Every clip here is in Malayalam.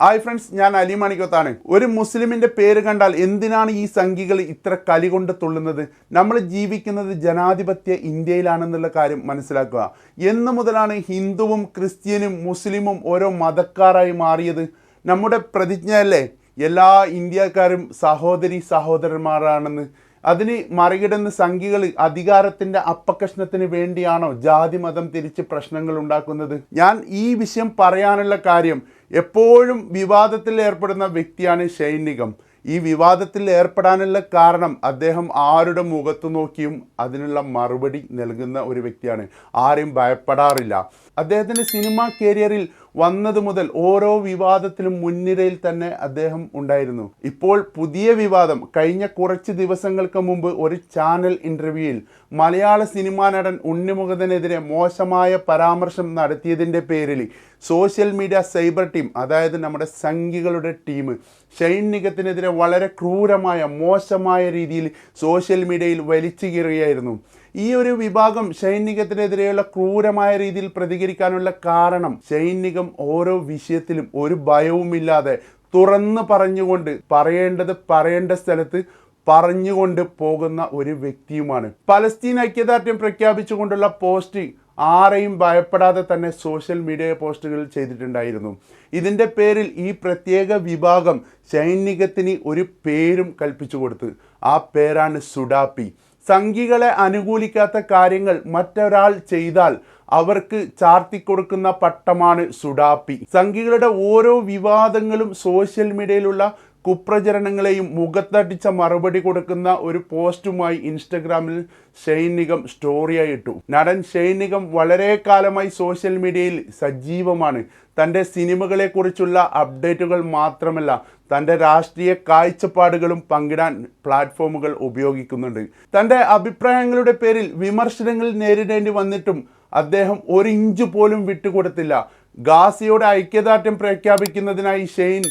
ഹായ് ഫ്രണ്ട്സ് ഞാൻ അലി മാണിക്കത്താണ്. ഒരു മുസ്ലിമിന്റെ പേര് കണ്ടാൽ എന്തിനാണ് ഈ സംഖികൾ ഇത്ര കലി കൊണ്ട് തുള്ളുന്നത്? നമ്മൾ ജീവിക്കുന്നത് ജനാധിപത്യ ഇന്ത്യയിലാണെന്നുള്ള കാര്യം മനസ്സിലാക്കുക. എന്ന് മുതലാണ് ഹിന്ദുവും ക്രിസ്ത്യനും മുസ്ലിമും ഓരോ മതക്കാരായി മാറിയത്. നമ്മുടെ പ്രതിജ്ഞയല്ലേ? എല്ലാ ഇന്ത്യക്കാരും സഹോദരി സഹോദരന്മാരാണെന്ന്. അതിന് മറികടന്ന് സംഖികൾ അധികാരത്തിന്റെ അപ്പകഷ്ണത്തിന് വേണ്ടിയാണോ ജാതി മതം തിരിച്ച് പ്രശ്നങ്ങൾ ഉണ്ടാക്കുന്നത്? ഞാൻ ഈ വിഷയം പറയാനുള്ള കാര്യം എപ്പോഴും വിവാദത്തിൽ ഏർപ്പെടുന്ന വ്യക്തിയാണ് ഷൈനികം ഈ വിവാദത്തിൽ ഏർപ്പെടാനുള്ള കാരണം അദ്ദേഹം ആരുടെ മുഖത്ത് നോക്കിയും അതിനുള്ള മറുപടി നൽകുന്ന ഒരു വ്യക്തിയാണ്. ആരെയും ഭയപ്പെടാറില്ല. അദ്ദേഹത്തിന്റെ സിനിമാ കരിയറിൽ വന്നത് മുതൽ ഓരോ വിവാദത്തിലും മുൻനിരയിൽ തന്നെ അദ്ദേഹം ഉണ്ടായിരുന്നു. ഇപ്പോൾ പുതിയ വിവാദം. കഴിഞ്ഞ കുറച്ച് ദിവസങ്ങൾക്ക് മുമ്പ് ഒരു ചാനൽ ഇന്റർവ്യൂയിൽ മലയാള സിനിമാ നടൻ ഉണ്ണിമുഖത്തിനെതിരെ മോശമായ പരാമർശം നടത്തിയതിന്റെ പേരിൽ സോഷ്യൽ മീഡിയ സൈബർ ടീം അതായത് നമ്മുടെ സംഘികളുടെ ടീം ഷൈൻ നിഗത്തിനെതിരെ വളരെ ക്രൂരമായ മോശമായ രീതിയിൽ സോഷ്യൽ മീഡിയയിൽ വലിച്ചു കീറുകയായിരുന്നു. ഈ ഒരു വിഭാഗം സൈനികത്തിനെതിരെയുള്ള ക്രൂരമായ രീതിയിൽ പ്രതികരിക്കാനുള്ള കാരണം സൈനികം ഓരോ വിഷയത്തിലും ഒരു ഭയവുമില്ലാതെ തുറന്നു പറഞ്ഞുകൊണ്ട് പറയേണ്ടത് പറയേണ്ട സ്ഥലത്ത് പറഞ്ഞുകൊണ്ട് പോകുന്ന ഒരു വ്യക്തിയുമാണ്. പലസ്തീൻ ഐക്യദാർഢ്യം പ്രഖ്യാപിച്ചുകൊണ്ടുള്ള പോസ്റ്റ് ആരെയും ഭയപ്പെടാതെ തന്നെ സോഷ്യൽ മീഡിയ പോസ്റ്റുകൾ ചെയ്തിട്ടുണ്ടായിരുന്നു. ഇതിന്റെ പേരിൽ ഈ പ്രത്യേക വിഭാഗം സൈനികത്തിന് ഒരു പേരും കൽപ്പിച്ചു കൊടുത്ത് ആ പേരാണ് സുഡാപ്പി. സംഘികളെ അനുകൂലിക്കാത്ത കാര്യങ്ങൾ മറ്റൊരാൾ ചെയ്താൽ അവർക്ക് ചാർത്തിക്കൊടുക്കുന്ന പട്ടമാണ് സുഡാപ്പി. സംഘികളുടെ ഓരോ വിവാദങ്ങളും സോഷ്യൽ മീഡിയയിലുള്ള കുപ്രചരണങ്ങളെയും മുഖത്തടിച്ച മറുപടി കൊടുക്കുന്ന ഒരു പോസ്റ്റുമായി ഇൻസ്റ്റഗ്രാമിൽ ഷൈനികം സ്റ്റോറിയായി ഇട്ടു. നടൻ ഷൈനികം വളരെ കാലമായി സോഷ്യൽ മീഡിയയിൽ സജീവമാണ്. തന്റെ സിനിമകളെക്കുറിച്ചുള്ള അപ്ഡേറ്റുകൾ മാത്രമല്ല തന്റെ രാഷ്ട്രീയ കാഴ്ചപ്പാടുകളും പങ്കിടാൻ പ്ലാറ്റ്ഫോമുകൾ ഉപയോഗിക്കുന്നുണ്ട്. തന്റെ അഭിപ്രായങ്ങളുടെ പേരിൽ വിമർശനങ്ങൾ നേരിടേണ്ടി വന്നിട്ടും അദ്ദേഹം ഒരു ഇഞ്ച് പോലും വിട്ടുകൊടുത്തില്ല. ഗാസിയുടെ ഐക്യദാർഢ്യം പ്രഖ്യാപിക്കുന്നതിനായി Shane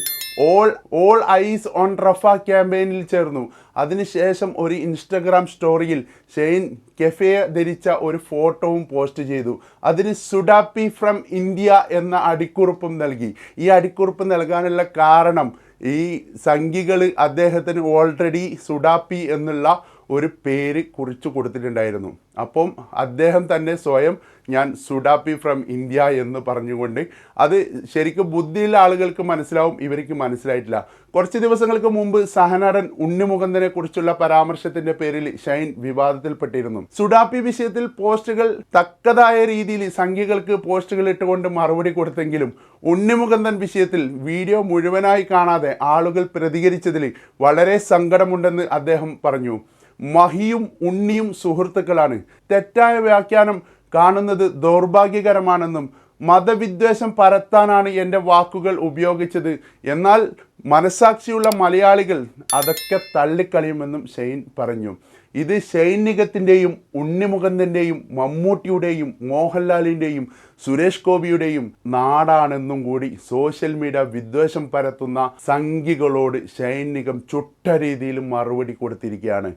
all all eyes on Rafah ക്യാമ്പയിനിൽ ചേർന്നു. അതിനുശേഷം ഒരു ഇൻസ്റ്റഗ്രാം സ്റ്റോറിയിൽ ഷെയ്ൻ കെഫെ ധരിച്ച ഒരു ഫോട്ടോവും പോസ്റ്റ് ചെയ്തു. അതിന് സുഡാപ്പി ഫ്രം ഇന്ത്യ എന്ന അടിക്കുറിപ്പും നൽകി. ഈ അടിക്കുറിപ്പ് നൽകാനുള്ള കാരണം ഈ സംഘികൾ അദ്ദേഹത്തിന് ഓൾറെഡി സുഡാപ്പി എന്നുള്ള ഒരു പേര് കുറിച്ചു കൊടുത്തിട്ടുണ്ടായിരുന്നു. അപ്പം അദ്ദേഹം തന്നെ സ്വയം ഞാൻ സുഡാപ്പി ഫ്രം ഇന്ത്യ എന്ന് പറഞ്ഞുകൊണ്ട് അത് ശരിക്കും ബുദ്ധിയുള്ള ആളുകൾക്ക് മനസ്സിലാവും ഇവർക്ക് മനസ്സിലായിട്ടില്ല. കുറച്ച് ദിവസങ്ങൾക്ക് മുമ്പ് സഹനടൻ ഉണ്ണിമുഖന്ദനെ കുറിച്ചുള്ള പരാമർശത്തിന്റെ പേരിൽ ഷൈൻ വിവാദത്തിൽപ്പെട്ടിരുന്നു. സുഡാപ്പി വിഷയത്തിൽ പോസ്റ്റുകൾ തക്കതായ രീതിയിൽ സംഖ്യകൾക്ക് പോസ്റ്റുകൾ ഇട്ടുകൊണ്ട് മറുപടി കൊടുത്തെങ്കിലും ഉണ്ണിമുഖന്ദൻ വിഷയത്തിൽ വീഡിയോ മുഴുവനായി കാണാതെ ആളുകൾ പ്രതികരിച്ചതിൽ വളരെ സങ്കടമുണ്ടെന്ന് അദ്ദേഹം പറഞ്ഞു. മഹിയും ഉണ്ണിയും സുഹൃത്തുക്കളാണ്. തെറ്റായ വ്യാഖ്യാനം കാണുന്നത് ദൗർഭാഗ്യകരമാണെന്നും മതവിദ്വേഷം പരത്താനാണ് എന്റെ വാക്കുകൾ ഉപയോഗിച്ചത്. എന്നാൽ മനസാക്ഷിയുള്ള മലയാളികൾ അതൊക്കെ തള്ളിക്കളയുമെന്നും ഷെയ്ൻ പറഞ്ഞു. ഇത് ഷൈനികത്തിന്റെയും ഉണ്ണിമുഖന്ദന്റെയും മമ്മൂട്ടിയുടെയും മോഹൻലാലിന്റെയും സുരേഷ് ഗോപിയുടെയും നാടാണെന്നും കൂടി സോഷ്യൽ മീഡിയ വിദ്വേഷം പരത്തുന്ന സംഘികളോട് സൈനികം ചുട്ട രീതിയിൽ മറുപടി കൊടുത്തിരിക്കുകയാണ്.